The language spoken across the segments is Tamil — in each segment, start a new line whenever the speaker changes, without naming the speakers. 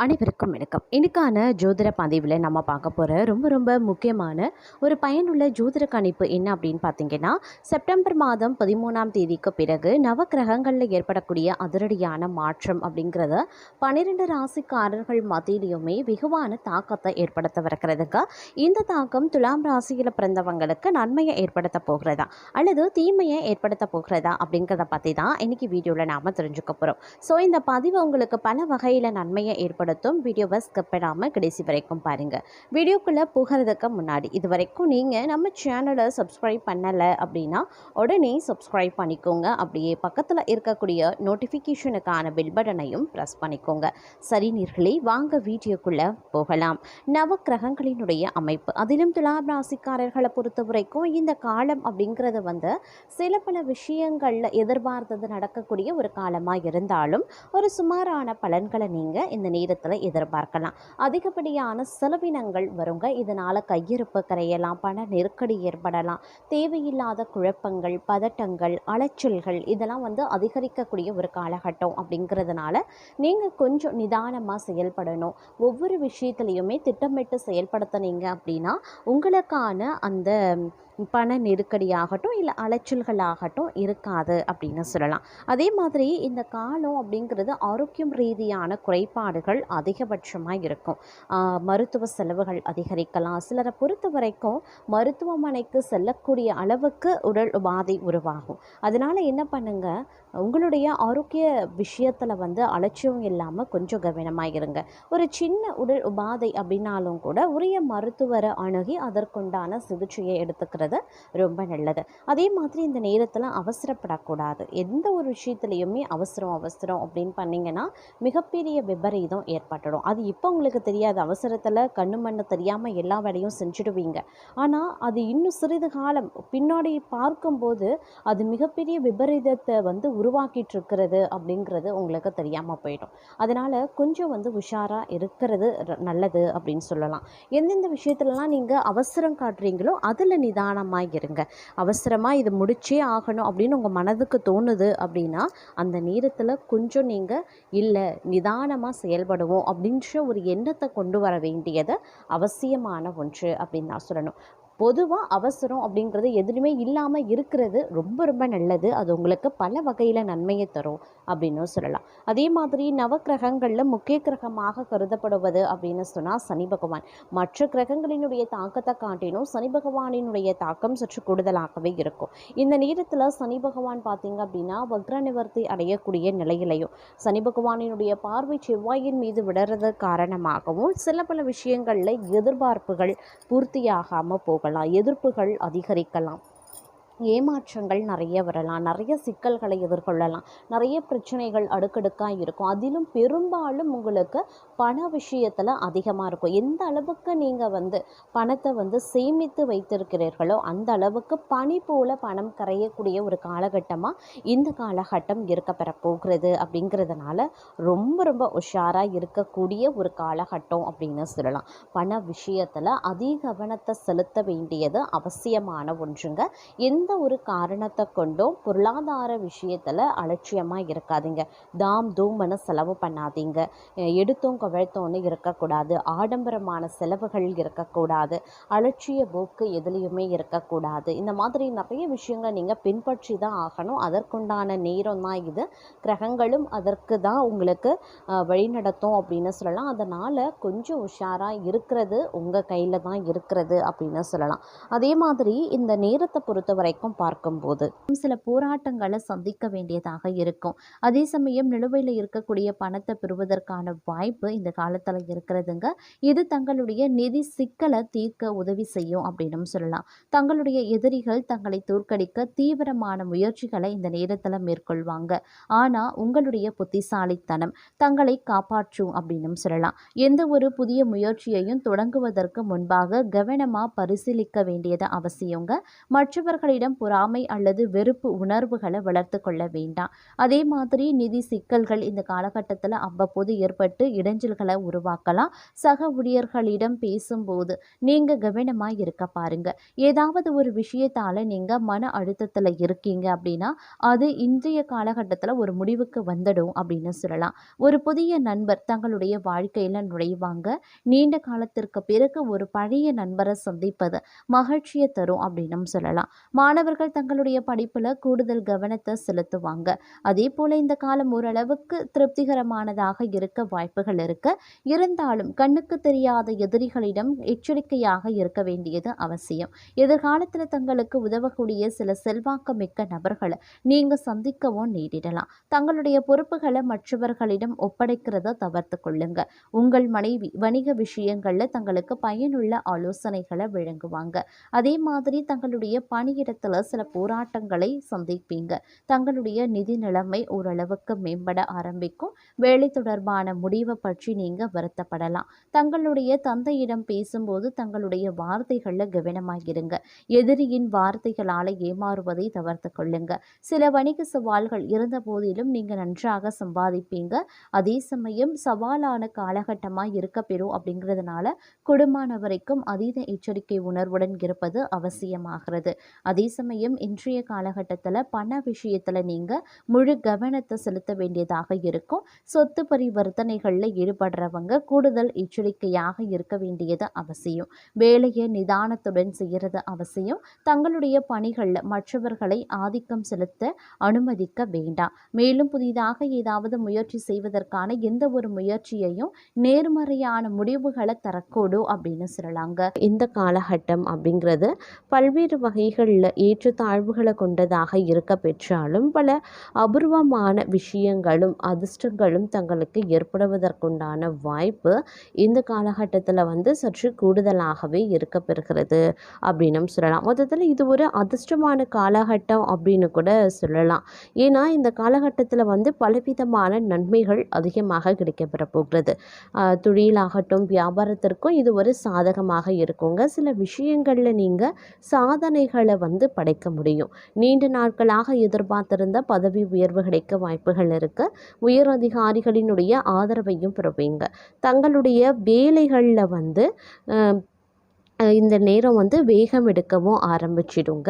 அனைவருக்கும் வணக்கம். இன்னைக்கான ஜோதிட பதிவில் நம்ம பார்க்க போகிற ரொம்ப ரொம்ப முக்கியமான ஒரு பயனுள்ள ஜோதிட கணிப்பு என்ன அப்படின்னு பார்த்தீங்கன்னா செப்டம்பர் மாதம் பதிமூணாம் தேதிக்கு பிறகு நவக்கிரகங்களில் ஏற்படக்கூடிய அதிரடியான மாற்றம் அப்படிங்கிறத பன்னிரெண்டு ராசிக்காரர்கள் மத்தியிலையுமே வெகுவான தாக்கத்தை ஏற்படுத்தவிருக்கிறதுங்க இந்த தாக்கம் துலாம் ராசியில் பிறந்தவங்களுக்கு நன்மையை ஏற்படுத்த போகிறதா அல்லது தீமையை ஏற்படுத்த போகிறதா அப்படிங்கிறத பற்றி தான் இன்னைக்கு வீடியோவில் நாம் தெரிஞ்சுக்க போகிறோம் ஸோ இந்த பதிவு உங்களுக்கு பல வகையில் நன்மையை ஏற்படுத்தும் வீடியோவை ஸ்கிப் பண்ணாமல் கடைசி வரைக்கும் பாருங்கள் வீடியோக்குள்ளே போகிறதுக்கு முன்னாடி இது வரைக்கும் நீங்கள் நம்ம சேனலை சப்ஸ்கிரைப் பண்ணலை அப்படின்னா உடனே சப்ஸ்கிரைப் பண்ணிக்கோங்க. அப்படியே பக்கத்தில் இருக்கக்கூடிய நோட்டிஃபிகேஷனுக்கான பெல் பட்டனையும் ப்ரெஸ் பண்ணிக்கோங்க. சரி நீர்களே வாங்க வீடியோக்குள்ளே போகலாம். நவக்கிரகங்களினுடைய அமைப்பு. அதிலும் துலாம் ராசிக்காரர்களை பொறுத்த வரைக்கும் இந்த காலம் அப்படிங்கிறது வந்து சில பல விஷயங்களில் எதிர்பார்த்தது நடக்கக்கூடிய ஒரு காலமாக இருந்தாலும் ஒரு சுமாரான பலன்களை நீங்கள் இந்த நேரத்தில் எதிர்பார்க்கலாம். அதிகப்படியான செலவினங்கள் வருங்க. இதனால் கையிருப்பு கரையலாம் பண நெருக்கடி ஏற்படலாம். தேவையில்லாத குழப்பங்கள் பதட்டங்கள் அலைச்சல்கள் இதெல்லாம் வந்து அதிகரிக்கக்கூடிய ஒரு காலகட்டம் அப்படிங்கிறதுனால நீங்கள் கொஞ்சம் நிதானமாக செயல்படணும். ஒவ்வொரு விஷயத்துலையுமே திட்டமிட்டு செயல்படுத்தினீங்க அப்படின்னா உங்களுக்கான அந்த பண நெருக்கடியாகட்டும் இல்லை அலைச்சல்களாகட்டும் இருக்காது அப்படின்னு சொல்லலாம். அதே மாதிரி இந்த காலம் அப்படிங்கிறது ஆரோக்கியம் ரீதியான குறைபாடுகள் அதிகபட்சமாக இருக்கும். மருத்துவ செலவுகள் அதிகரிக்கலாம். சிலரை பொறுத்த வரைக்கும் மருத்துவமனைக்கு செல்லக்கூடிய அளவுக்கு உடல் உபாதை உருவாகும். அதனால் என்ன பண்ணுங்கள் உங்களுடைய ஆரோக்கிய விஷயத்தில் வந்து அலட்சியம் இல்லாமல் கொஞ்சம் கவனமாக இருங்க. ஒரு சின்ன உடல் உபாதை அப்படின்னாலும் கூட உரிய மருத்துவரை அணுகி அதற்குண்டான சிகிச்சையை எடுத்துக்கிறது ரொம்ப நல்லது. அதே மாதிரி இந்த நேரத்தில் அவசரப்படக்கூடாது. எந்த ஒரு விஷயத்துலையுமே அவசரம் அவசரம் அப்படின்னு பண்ணிங்கன்னா மிகப்பெரிய விபரீதம் ஏற்பட்டுடும். அது இப்போ உங்களுக்கு தெரியாது. அவசரத்தில் கண்ணு மண்ணு தெரியாமல் எல்லா வேலையும் செஞ்சுடுவீங்க. ஆனால் அது இன்னும் சிறிது காலம் பின்னாடி பார்க்கும்போது அது மிகப்பெரிய விபரீதத்தை வந்து உருவாக்கிட்டு இருக்கிறது அப்படிங்கிறது உங்களுக்கு தெரியாமல் போயிடும். அதனால் கொஞ்சம் வந்து உஷாராக இருக்கிறது நல்லது அப்படின்னு சொல்லலாம். எந்தெந்த விஷயத்துலலாம் நீங்கள் அவசரம் காட்டுறீங்களோ அதில் நிதானமாக இருங்க அவசரமாக இது முடிச்சே ஆகணும் அப்படின்னு உங்கள் மனதுக்கு தோணுது அப்படின்னா அந்த நேரத்தில் கொஞ்சம் நீங்கள் இல்லை நிதானமாக செயல்படுவோம் அப்படின்ற ஒரு எண்ணத்தை கொண்டு வர வேண்டியது அவசியமான ஒன்று அப்படின்னு நான் சொல்லணும். பொதுவாக அவசரம் அப்படிங்கிறது எதுலையுமே இல்லாமல் இருக்கிறது ரொம்ப ரொம்ப நல்லது. அது உங்களுக்கு பல வகையில் நன்மையை தரும் அப்படின்னு சொல்லலாம். அதே மாதிரி நவக்கிரகங்களில் முக்கிய கிரகமாக கருதப்படுவது அப்படின்னு சொன்னால் சனி பகவான். மற்ற கிரகங்களினுடைய தாக்கத்தை காட்டிலும் சனி பகவானினுடைய தாக்கம் சற்று கூடுதலாகவே இருக்கும். இந்த நேரத்தில் சனி பகவான் பார்த்தீங்க அப்படின்னா வக்ர நிவர்த்தி அடையக்கூடிய நிலையிலையும் சனி பகவானினுடைய பார்வை செவ்வாயின் மீது விடுறது காரணமாகவும் சில பல விஷயங்களில் எதிர்பார்ப்புகள் பூர்த்தியாகாமல் போகலாம். எதிர்ப்புகள் அதிகரிக்கலாம். ஏமாற்றங்கள் நிறைய வரலாம். நிறைய சிக்கல்களை எதிர்கொள்ளலாம். நிறைய பிரச்சனைகள் அடுக்கடுக்காக இருக்கும். அதிலும் பெரும்பாலும் உங்களுக்கு பண விஷயத்தில் அதிகமாக இருக்கும். எந்த அளவுக்கு நீங்கள் வந்து பணத்தை வந்து சேமித்து வைத்திருக்கிறீர்களோ அந்த அளவுக்கு பனி போல பணம் கரையக்கூடிய ஒரு காலகட்டமாக இந்த காலகட்டம் இருக்க பெற போகிறது அப்படிங்கிறதுனால ரொம்ப ரொம்ப உஷாராக இருக்கக்கூடிய ஒரு காலகட்டம் அப்படின்னு சொல்லலாம். பண விஷயத்தில் அதிக கவனத்தை செலுத்த வேண்டியது அவசியமான ஒன்றுங்க. எந்த ஒரு காரணத்தை கொண்டும் பொருளாதார விஷயத்தில் அலட்சியமாக இருக்காதீங்க. தாம் தூம்னு செலவு பண்ணாதீங்க. எடுத்தும் எடுத்தோம் கவிழ்த்தோன்னு இருக்கக்கூடாது. ஆடம்பரமான செலவுகள் இருக்கக்கூடாது. அலட்சிய போக்கு எதுலேயுமே இருக்கக்கூடாது. இந்த மாதிரி நிறைய விஷயங்களை நீங்கள் பின்பற்றி தான் ஆகணும். அதற்குண்டான நேரம் தான் இது. கிரகங்களும் அதற்கு தான் உங்களுக்கு வழிநடத்தும் அப்படின்னு சொல்லலாம். அதனால் கொஞ்சம் உஷாராக இருக்கிறது உங்கள் கையில் தான் இருக்கிறது அப்படின்னு சொல்லலாம். அதே மாதிரி இந்த நேரத்தை பொறுத்த வரைக்கும் பார்க்கும்போது சில போராட்டங்களை சந்திக்க வேண்டியதாக இருக்கும். அதே சமயம் நிலுவையில் இருக்கக்கூடிய பணத்தை பெறுவதற்கான வாய்ப்பு இந்த காலத்தில் இருக்கிறதுங்க. இது தங்களுடைய நிதி சிக்கலை தீர்க்க உதவி செய்யும் அப்படின்னு சொல்லலாம். தங்களுடைய எதிரிகள் தங்களை தோற்கடிக்க தீவிரமான முயற்சிகளை இந்த நேரத்தில் மேற்கொள்வாங்க. ஆனால் உங்களுடைய புத்திசாலித்தனம் தங்களை காப்பாற்றும் அப்படின்னு சொல்லலாம். எந்த ஒரு புதிய முயற்சியையும் தொடங்குவதற்கு முன்பாக கவனமாக பரிசீலிக்க வேண்டியது அவசியங்க. மற்றவர்களிடம் மற்றவர்களிடம் பொறாமை அல்லது வெறுப்பு உணர்வுகளை வளர்த்து கொள்ள வேண்டாம். அதே மாதிரி நிதி சிக்கல்கள் இந்த காலகட்டத்தில் அவ்வப்போது ஏற்பட்டு இடைஞ்சல்களை உருவாக்கலாம். சக ஊழியர்களிடம் பேசும்போது நீங்கள் கவனமாக இருக்க பாருங்க. ஏதாவது ஒரு விஷயத்தால் நீங்கள் மன அழுத்தத்தில் இருக்கீங்க அப்படின்னா அது இன்றைய காலகட்டத்தில் ஒரு முடிவுக்கு வந்துடும் அப்படின்னு சொல்லலாம். ஒரு புதிய நண்பர் தங்களுடைய வாழ்க்கையில் நுழைவாங்க. நீண்ட காலத்திற்கு பிறகு ஒரு பழைய நண்பரை சந்திப்பது மகிழ்ச்சியை தரும் அப்படின்னு சொல்லலாம். மாணவர்கள் தங்களுடைய படிப்பில் கூடுதல் கவனத்தை செலுத்துவாங்க. அதே போல் இந்த காலம் ஓரளவுக்கு திருப்திகரமானதாக இருக்க வாய்ப்புகள் இருக்கு. இருந்தாலும் கண்ணுக்கு தெரியாத எதிரிகளிடம் எச்சரிக்கையாக இருக்க வேண்டியது அவசியம். எதிர்காலத்தில் தங்களுக்கு உதவக்கூடிய சில செல்வாக்கு மிக்க நபர்களை நீங்கள் சந்திக்கவும் நேரிடலாம். தங்களுடைய பொறுப்புகளை மற்றவர்களிடம் ஒப்படைக்கிறத தவிர்த்து கொள்ளுங்க. உங்கள் மனைவி வணிக விஷயங்களில் தங்களுக்கு பயனுள்ள ஆலோசனைகளை வழங்குவாங்க. அதே மாதிரி தங்களுடைய பணியிடத்தில் சில போராட்டங்களை சந்திப்பீங்க. தங்களுடைய நிதி நிலைமை ஓரளவுக்கு மேம்பட ஆரம்பிக்கும். வேலை தொடர்பான முடிவை பற்றி நீங்கள் வருத்தப்படலாம். தங்களுடைய தந்தையிடம் பேசும்போது தங்களுடைய வார்த்தைகளில் கவனமாகிருங்க. எதிரியின் வார்த்தைகளால் ஏமாறுவதை தவிர்த்து கொள்ளுங்க. சில வணிக சவால்கள் இருந்த போதிலும் நீங்கள் நன்றாக சம்பாதிப்பீங்க. அதே சமயம் சவாலான காலகட்டமாக இருக்க பெறும் அப்படிங்கிறதுனால குடும்பமானவரைக்கும் அதீத எச்சரிக்கை உணர்வுடன் இருப்பது அவசியமாகிறது. அதே சமயம் இன்றைய காலகட்டத்தில் பண விஷயத்தில் நீங்கள் முழு கவனத்தை செலுத்த வேண்டியதாக இருக்கும். சொத்து பரிவர்த்தனைகளில் ஈடுபடுறவங்க கூடுதல் எச்சரிக்கையாக இருக்க வேண்டியது அவசியம். வேலையை நிதானத்துடன் செய்கிறது அவசியம். தங்களுடைய பணிகளில் மற்றவர்களை ஆதிக்கம் செலுத்த அனுமதிக்க வேண்டாம். மேலும் புதிதாக ஏதாவது முயற்சி செய்வதற்கான எந்த ஒரு முயற்சியையும் நேர்மறையான முடிவுகளை தரக்கூடும் அப்படின்னு சொல்லலாங்க. இந்த காலகட்டம் அப்படிங்கிறது பல்வேறு வகைகளில் ஏற்றத்தாழ்வுகளை கொண்டதாக இருக்க பெற்றாலும் பல அபூர்வமான விஷயங்களும் அதிர்ஷ்டங்களும் தங்களுக்கு ஏற்படுவதற்குண்டான வாய்ப்பு இந்த காலகட்டத்தில் வந்து சற்று கூடுதலாகவே இருக்க பெறுகிறது அப்படின்னும் சொல்லலாம். மொத்தத்தில் இது ஒரு அதிர்ஷ்டமான காலகட்டம் அப்படின்னு கூட சொல்லலாம். ஏன்னா இந்த காலகட்டத்தில் வந்து பலவிதமான நன்மைகள் அதிகமாக கிடைக்கப்பெற போகிறது. தொழிலாகட்டும் வியாபாரத்திற்கும் இது ஒரு சாதகமாக இருக்குங்க. சில விஷயங்களில் நீங்கள் சாதனைகளை வந்து படைக்க முடியும். நீண்ட நாட்களாக எதிர்பார்த்திருந்த பதவி உயர்வு கிடைக்க வாய்ப்புகள் இருக்கு உயர் அதிகாரிகளினுடைய ஆதரவையும் பெறுவீங்க. தங்களுடைய வேலைகளில் வந்து இந்த நேரம் வந்து வேகம் எடுக்கவும் ஆரம்பிச்சிடுங்க.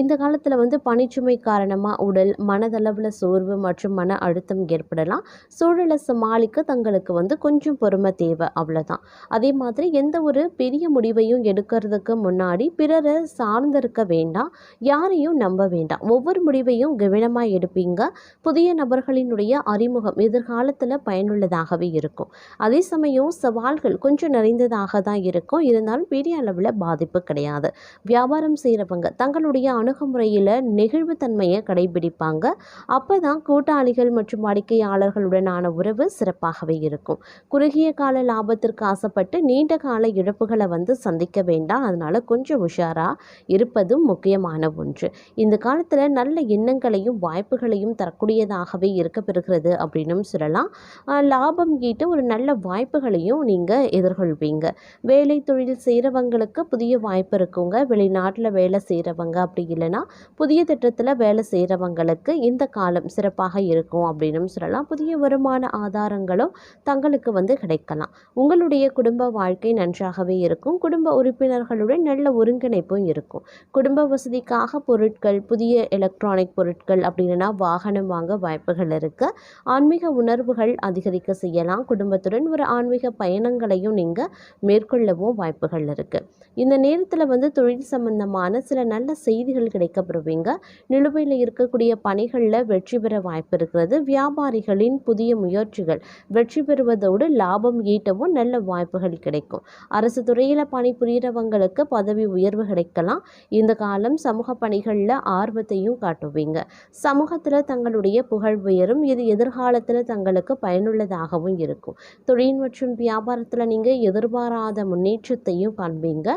இந்த காலத்தில் வந்து பனிச்சுமை காரணமாக உடல் மனதளவில் சோர்வு மற்றும் மன அழுத்தம் ஏற்படலாம். சூழலை சமாளிக்க தங்களுக்கு வந்து கொஞ்சம் பொறுமை தேவை அவ்வளோதான் அதே மாதிரி எந்த ஒரு பெரிய முடிவையும் எடுக்கிறதுக்கு முன்னாடி பிறரை சார்ந்திருக்க வேண்டாம் யாரையும் நம்ப வேண்டாம். ஒவ்வொரு முடிவையும் கவனமாக எடுப்பீங்க. புதிய நபர்களினுடைய அறிமுகம் எதிர்காலத்தில் பயனுள்ளதாகவே இருக்கும். அதே சமயம் சவால்கள் கொஞ்சம் நிறைந்ததாக தான் இருக்கும். இருந்தாலும் பெரிய அளவில் பாதிப்பு கிடையாது. வியாபாரம் செய்கிறவங்க தங்களுடைய அணுகுமுறையில் நெகிழ்வுத்தன்மையை கடைபிடிப்பாங்க. அப்போ தான் கூட்டாளிகள் மற்றும் வாடிக்கையாளர்களுடனான உறவு சிறப்பாகவே இருக்கும். குறுகிய கால லாபத்திற்கு ஆசைப்பட்டு நீண்ட கால இழப்புகளை வந்து சந்திக்க வேண்டாம். அதனால் கொஞ்சம் உஷாராக இருப்பதும் முக்கியமான ஒன்று. இந்த காலத்தில் நல்ல எண்ணங்களையும் வாய்ப்புகளையும் தரக்கூடியதாகவே இருக்க பெறுகிறது அப்படின்னும் சொல்லலாம். லாபம் ஈட்ட ஒரு நல்ல வாய்ப்புகளையும் நீங்கள் எதிர்கொள்வீங்க. வேலை தொழில் செய்கிறவங்களுக்கு புதிய வாய்ப்பு இருக்குங்க. வெளிநாட்டில் வேலை செய்கிறவங்க அப்படி இல்லைன்னா புதிய திட்டத்தில் வேலை செய்கிறவங்களுக்கு இந்த காலம் சிறப்பாக இருக்கும் அப்படின்னும் சொல்லலாம். புதிய வருமான ஆதாரங்களும் தங்களுக்கு வந்து கிடைக்கலாம். உங்களுடைய குடும்ப வாழ்க்கை நன்றாகவே இருக்கும். குடும்ப உறுப்பினர்களுடன் நல்ல ஒருங்கிணைப்பும் இருக்கும். குடும்ப வசதிக்காக பொருட்கள் புதிய எலக்ட்ரானிக் பொருட்கள் அப்படின்னா வாகனம் வாங்க வாய்ப்புகள் இருக்கு. ஆன்மீக உணர்வுகள் அதிகரிக்க செய்யலாம். குடும்பத்துடன் ஒரு ஆன்மீக பயணங்களையும் நீங்கள் மேற்கொள்ளவும் வாய்ப்புகள் இருக்கு. இந்த நேரத்தில் வந்து தொழில் சம்பந்தமான சில நல்ல செய்திகள் கிடைக்கப்படுவீங்க. நிலுவையில் இருக்கக்கூடிய பணிகளில் வெற்றி பெற வாய்ப்பு இருக்கிறது. வியாபாரிகளின் புதிய முயற்சிகள் வெற்றி பெறுவதோடு லாபம் ஈட்டவும் நல்ல வாய்ப்புகள் கிடைக்கும். அரசு துறையில் பணிபுரியறவங்களுக்கு பதவி உயர்வு கிடைக்கலாம். இந்த காலம் சமூக பணிகளில் ஆர்வத்தையும் காட்டுவீங்க. சமூகத்தில் தங்களுடைய புகழ் உயரும். இது எதிர்காலத்தில் தங்களுக்கு பயனுள்ளதாகவும் இருக்கும். தொழில் மற்றும் வியாபாரத்தில் நீங்கள் எதிர்பாராத முன்னேற்றத்தையும் காண காண்பீங்க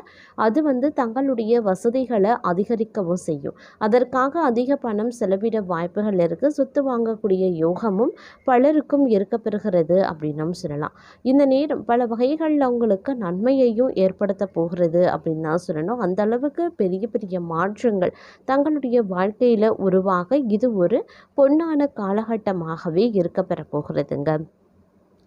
அது வந்து தங்களுடைய வசதிகளை அதிகரிக்கவும் செய்யும். அதற்காக அதிக பணம் செலவிட வாய்ப்புகள் இருக்குது சொத்து வாங்கக்கூடிய யோகமும் பலருக்கும் இருக்கப்பெறுகிறது அப்படின்னும் சொல்லலாம். இந்த நேரம் பல வகைகளில் அவங்களுக்கு நன்மையையும் ஏற்படுத்த போகிறது அப்படின்னு தான் சொல்லணும். அந்த அளவுக்கு பெரிய பெரிய மாற்றங்கள் தங்களுடைய வாழ்க்கையில் உருவாக இது ஒரு பொன்னான காலகட்டமாகவே இருக்கப்பெற போகிறதுங்க.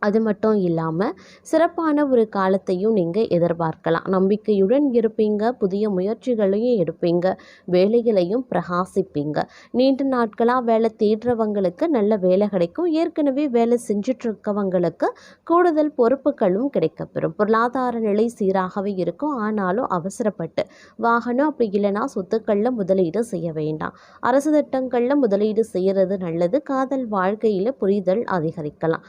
அது மட்டும் இல்லாமல் சிறப்பான ஒரு காலத்தையும் நீங்கள் எதிர்பார்க்கலாம். நம்பிக்கையுடன் இருப்பீங்க புதிய முயற்சிகளையும் எடுப்பீங்க வேலைகளையும் பிரகாசிப்பீங்க. நீண்ட நாட்களாக வேலை தேடுறவங்களுக்கு நல்ல வேலை கிடைக்கும். ஏற்கனவே வேலை செஞ்சிட்ருக்கவங்களுக்கு கூடுதல் பொறுப்புகளும் கிடைக்கப்பெறும். பொருளாதார நிலை சீராகவே இருக்கும். ஆனாலும் அவசரப்பட்டு வாகனம் அப்படி இல்லைன்னா சொத்துக்களில் முதலீடு செய்ய வேண்டாம். அரசு திட்டங்களில் முதலீடு செய்கிறது நல்லது. காதல் வாழ்க்கையில் புரிதல் அதிகரிக்கலாம்.